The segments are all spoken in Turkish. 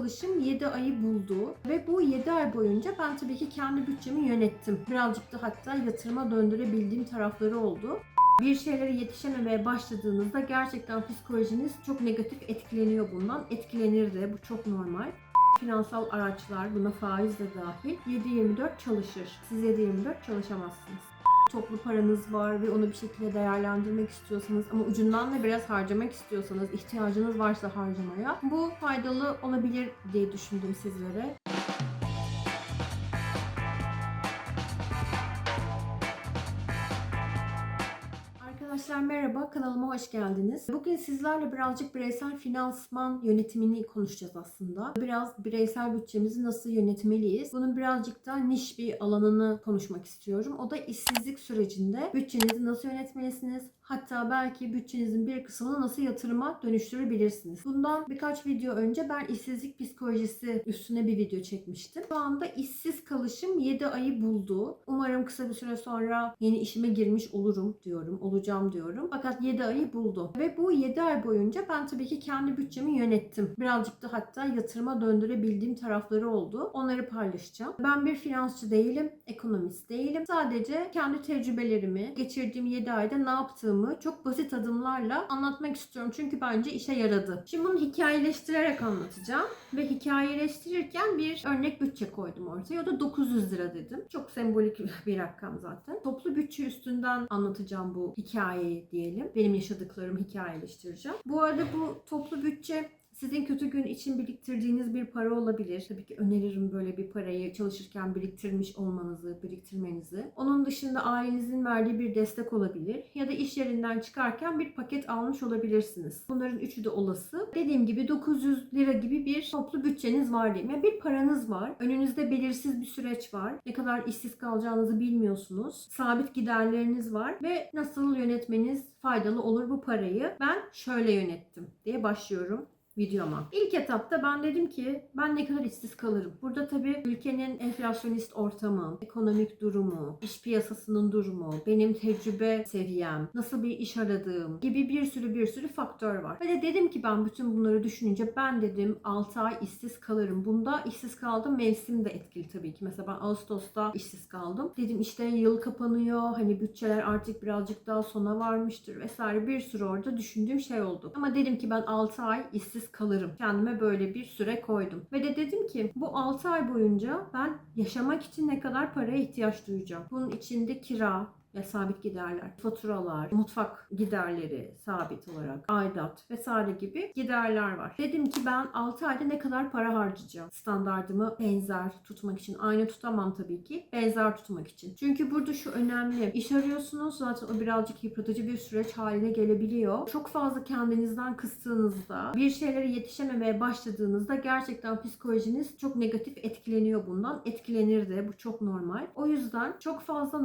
çalışım 7 ayı buldu ve bu 7 ay boyunca ben tabii ki kendi bütçemi yönettim. Birazcık da hatta yatırıma döndürebildiğim tarafları oldu. Bir şeylere yetişememeye başladığınızda gerçekten psikolojiniz çok negatif etkileniyor bundan. Etkilenir de bu çok normal. Finansal araçlar buna faiz de dahil 7-24 çalışır. Siz 7-24 çalışamazsınız toplu paranız var ve onu bir şekilde değerlendirmek istiyorsanız ama ucundan da biraz harcamak istiyorsanız, ihtiyacınız varsa harcamaya bu faydalı olabilir diye düşündüm sizlere. Arkadaşlar merhaba, kanalıma hoş geldiniz. Bugün sizlerle birazcık bireysel finansman yönetimini konuşacağız aslında. Biraz bireysel bütçemizi nasıl yönetmeliyiz? Bunun birazcık da niş bir alanını konuşmak istiyorum. O da işsizlik sürecinde bütçenizi nasıl yönetmelisiniz? Hatta belki bütçenizin bir kısmını nasıl yatırıma dönüştürebilirsiniz. Bundan birkaç video önce ben işsizlik psikolojisi üstüne bir video çekmiştim. Şu anda işsiz kalışım 7 ayı buldu. Umarım kısa bir süre sonra yeni işime girmiş olurum diyorum, olacağım diyorum. Fakat 7 ayı buldu. Ve bu 7 ay boyunca ben tabii ki kendi bütçemi yönettim. Birazcık da hatta yatırıma döndürebildiğim tarafları oldu. Onları paylaşacağım. Ben bir finansçı değilim, ekonomist değilim. Sadece kendi tecrübelerimi, geçirdiğim 7 ayda ne yaptığımı çok basit adımlarla anlatmak istiyorum. Çünkü bence işe yaradı. Şimdi bunu hikayeleştirerek anlatacağım. Ve hikayeleştirirken bir örnek bütçe koydum ortaya. O da 900 lira dedim. Çok sembolik bir rakam zaten. Toplu bütçe üstünden anlatacağım bu hikayeyi diyelim. Benim yaşadıklarımı hikayeleştireceğim. Bu arada bu toplu bütçe sizin kötü gün için biriktirdiğiniz bir para olabilir. Tabii ki öneririm böyle bir parayı çalışırken biriktirmiş olmanızı, biriktirmenizi. Onun dışında ailenizin verdiği bir destek olabilir. Ya da iş yerinden çıkarken bir paket almış olabilirsiniz. Bunların üçü de olası. Dediğim gibi 900 lira gibi bir toplu bütçeniz var diyeyim. Yani bir paranız var. Önünüzde belirsiz bir süreç var. Ne kadar işsiz kalacağınızı bilmiyorsunuz. Sabit giderleriniz var ve nasıl yönetmeniz faydalı olur bu parayı. Ben şöyle yönettim diye başlıyorum videoma. İlk etapta ben dedim ki ben ne kadar işsiz kalırım. Burada tabii ülkenin enflasyonist ortamı, ekonomik durumu, iş piyasasının durumu, benim tecrübe seviyem, nasıl bir iş aradığım gibi bir sürü bir sürü faktör var. Ve de dedim ki ben bütün bunları düşününce ben dedim 6 ay işsiz kalırım. Bunda işsiz kaldım mevsim de etkili tabii ki. Mesela ben Ağustos'ta işsiz kaldım. Dedim işte yıl kapanıyor. Hani bütçeler artık birazcık daha sona varmıştır vesaire bir sürü orada düşündüğüm şey oldu. Ama dedim ki ben 6 ay işsiz kalırım. Kendime böyle bir süre koydum. Ve de dedim ki bu 6 ay boyunca ben yaşamak için ne kadar paraya ihtiyaç duyacağım. Bunun içinde kira, ve sabit giderler, faturalar, mutfak giderleri sabit olarak, aidat vesaire gibi giderler var. Dedim ki ben 6 ayda ne kadar para harcayacağım? Standardımı benzer tutmak için. Aynı tutamam tabii ki. Benzer tutmak için. Çünkü burada şu önemli. İş arıyorsunuz zaten o birazcık yıpratıcı bir süreç haline gelebiliyor. Çok fazla kendinizden kıstığınızda, bir şeylere yetişememeye başladığınızda gerçekten psikolojiniz çok negatif etkileniyor bundan. Etkilenir de bu çok normal. O yüzden çok fazla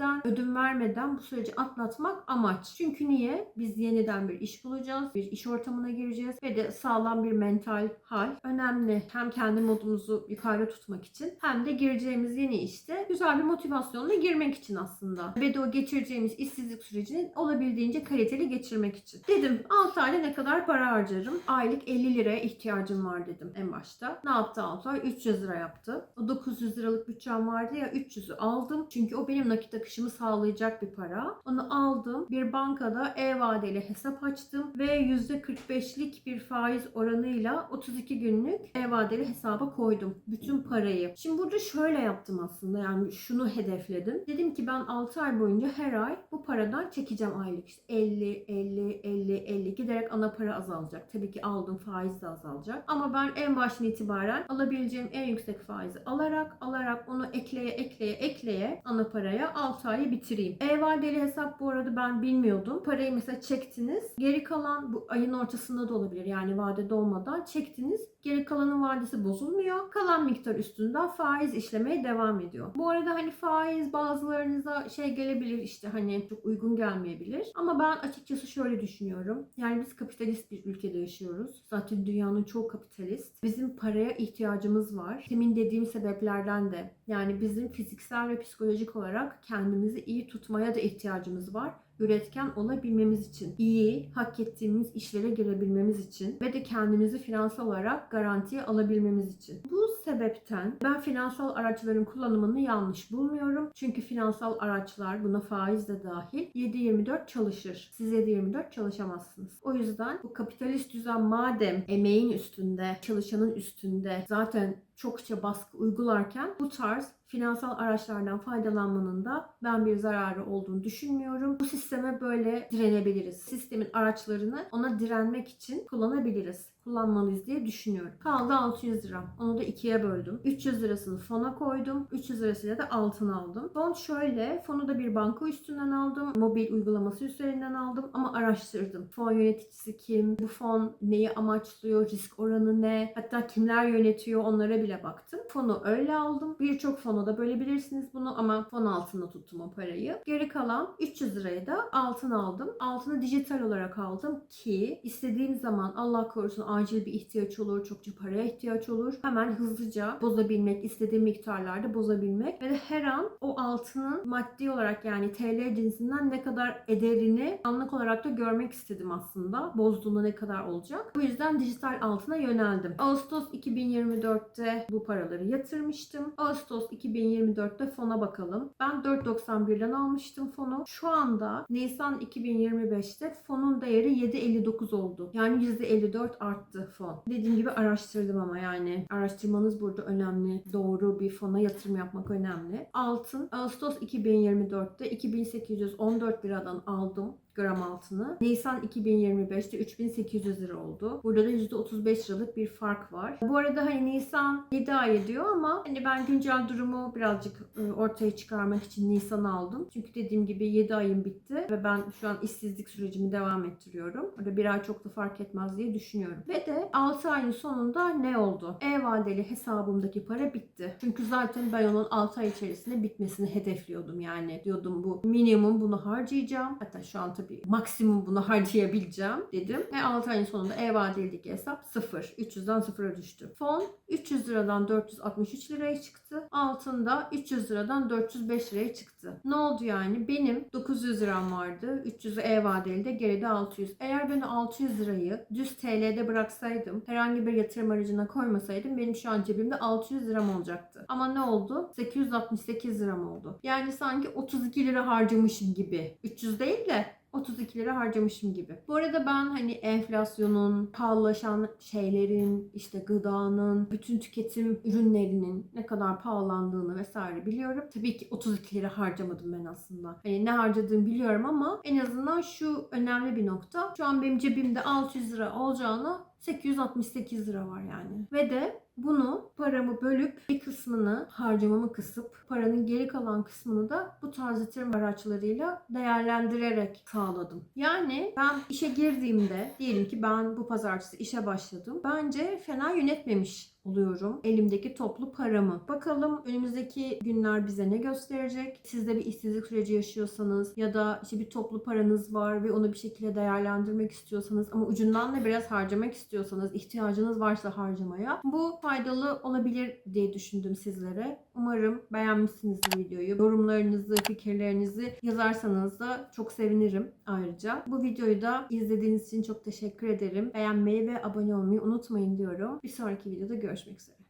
normallerinizden ödün vermeden bu süreci atlatmak amaç. Çünkü niye? Biz yeniden bir iş bulacağız, bir iş ortamına gireceğiz ve de sağlam bir mental hal önemli. Hem kendi modumuzu yukarıda tutmak için hem de gireceğimiz yeni işte güzel bir motivasyonla girmek için aslında. Ve de o geçireceğimiz işsizlik sürecini olabildiğince kaliteli geçirmek için. Dedim 6 ayda ne kadar para harcarım? Aylık 50 liraya ihtiyacım var dedim en başta. Ne yaptı 6 ay? 300 lira yaptı. O 900 liralık bütçem vardı ya 300'ü aldım. Çünkü o benim nakit akışımı sağlayacak bir para. Onu aldım. Bir bankada e-vadeli hesap açtım ve %45'lik bir faiz oranıyla 32 günlük e-vadeli hesaba koydum. Bütün parayı. Şimdi burada şöyle yaptım aslında. Yani şunu hedefledim. Dedim ki ben 6 ay boyunca her ay bu paradan çekeceğim aylık. İşte 50, 50, 50, 50 giderek ana para azalacak. Tabii ki aldığım faiz de azalacak. Ama ben en baştan itibaren alabileceğim en yüksek faizi alarak alarak onu ekleye ekleye ekleye ana paraya 6 ayı bitireyim. E-vadeli hesap bu arada ben bilmiyordum. Parayı mesela çektiniz. Geri kalan bu ayın ortasında da olabilir. Yani vadede olmadan çektiniz. Geri kalanın vadesi bozulmuyor. Kalan miktar üstünden faiz işlemeye devam ediyor. Bu arada hani faiz bazılarınıza şey gelebilir işte hani çok uygun gelmeyebilir. Ama ben açıkçası şöyle düşünüyorum. Yani biz kapitalist bir ülkede yaşıyoruz. Zaten dünyanın çok kapitalist. Bizim paraya ihtiyacımız var. Demin dediğim sebeplerden de yani bizim fiziksel ve psikolojik olarak kendimizi iyi tutmaya da ihtiyacımız var üretken olabilmemiz için, iyi, hak ettiğimiz işlere girebilmemiz için ve de kendimizi finansal olarak garantiye alabilmemiz için. Bu sebepten ben finansal araçların kullanımını yanlış bulmuyorum. Çünkü finansal araçlar buna faiz de dahil 7-24 çalışır. Siz 7-24 çalışamazsınız. O yüzden bu kapitalist düzen madem emeğin üstünde, çalışanın üstünde zaten çokça baskı uygularken bu tarz finansal araçlardan faydalanmanın da ben bir zararı olduğunu düşünmüyorum. Bu sisteme böyle direnebiliriz. Sistemin araçlarını ona direnmek için kullanabiliriz. Kullanmalıyız diye düşünüyorum. Kaldı 600 lira. Onu da ikiye böldüm. 300 lirasını fona koydum. 300 lirasıyla da altın aldım. Fon şöyle. Fonu da bir banka üstünden aldım. Mobil uygulaması üzerinden aldım. Ama araştırdım. Fon yöneticisi kim? Bu fon neyi amaçlıyor? Risk oranı ne? Hatta kimler yönetiyor? Onlara bile baktım. Fonu öyle aldım. Birçok fonu da bölebilirsiniz bunu ama fon altında tuttum o parayı. Geri kalan 300 lirayı da altın aldım. Altını dijital olarak aldım ki istediğim zaman Allah korusun acil bir ihtiyaç olur, çokça paraya ihtiyaç olur. Hemen hızlıca bozabilmek, istediğim miktarlarda bozabilmek ve de her an o altının maddi olarak yani TL cinsinden ne kadar ederini anlık olarak da görmek istedim aslında. Bozduğunda ne kadar olacak. Bu yüzden dijital altına yöneldim. Ağustos 2024'te bu paraları yatırmıştım. Ağustos 2024'te fona bakalım. Ben 4.91'den almıştım fonu. Şu anda Nisan 2025'te fonun değeri 7.59 oldu. Yani %54 arttı fon. Dediğim gibi araştırdım ama yani araştırmanız burada önemli. Doğru bir fona yatırım yapmak önemli. Altın Ağustos 2024'te 2814 liradan aldım gram altını. Nisan 2025'te 3800 lira oldu. Burada da %35 liralık bir fark var. Bu arada hani Nisan 7 ay ediyor ama hani ben güncel durumu birazcık e, ortaya çıkarmak için Nisan aldım. Çünkü dediğim gibi 7 ayım bitti ve ben şu an işsizlik sürecimi devam ettiriyorum. Orada bir ay çok da fark etmez diye düşünüyorum. Ve de 6 ayın sonunda ne oldu? E-vadeli hesabımdaki para bitti. Çünkü zaten ben onun 6 ay içerisinde bitmesini hedefliyordum yani. Diyordum bu minimum bunu harcayacağım. Hatta şu an tabii maksimum bunu harcayabileceğim dedim. Ve 6 ayın sonunda e-vadelideki hesap 0. 300'den 0'a düştü. Fon 300 liradan 463 liraya çıktı. Altında 300 liradan 405 liraya çıktı. Ne oldu yani? Benim 900 liram vardı. 300'ü e-vadelide geride 600. Eğer ben o 600 lirayı düz TL'de bıraksaydım, herhangi bir yatırım aracına koymasaydım benim şu an cebimde 600 liram olacaktı. Ama ne oldu? 868 liram oldu. Yani sanki 32 lira harcamışım gibi. 300 değil de 32 lira harcamışım gibi. Bu arada ben hani enflasyonun, pahalılaşan şeylerin, işte gıdanın, bütün tüketim ürünlerinin ne kadar pahalandığını vesaire biliyorum. Tabii ki 32 lira harcamadım ben aslında. Hani ne harcadığımı biliyorum ama en azından şu önemli bir nokta. Şu an benim cebimde 600 lira olacağına 868 lira var yani. Ve de bunu paramı bölüp bir kısmını harcamamı kısıp paranın geri kalan kısmını da bu tarz yatırım araçlarıyla değerlendirerek sağladım. Yani ben işe girdiğimde diyelim ki ben bu pazartesi işe başladım. Bence fena yönetmemiş oluyorum elimdeki toplu paramı. Bakalım önümüzdeki günler bize ne gösterecek? Siz de bir işsizlik süreci yaşıyorsanız ya da işte bir toplu paranız var ve onu bir şekilde değerlendirmek istiyorsanız ama ucundan da biraz harcamak istiyorsanız, ihtiyacınız varsa harcamaya bu faydalı olabilir diye düşündüm sizlere. Umarım beğenmişsinizdir videoyu. Yorumlarınızı, fikirlerinizi yazarsanız da çok sevinirim ayrıca. Bu videoyu da izlediğiniz için çok teşekkür ederim. Beğenmeyi ve abone olmayı unutmayın diyorum. Bir sonraki videoda görüşmek üzere.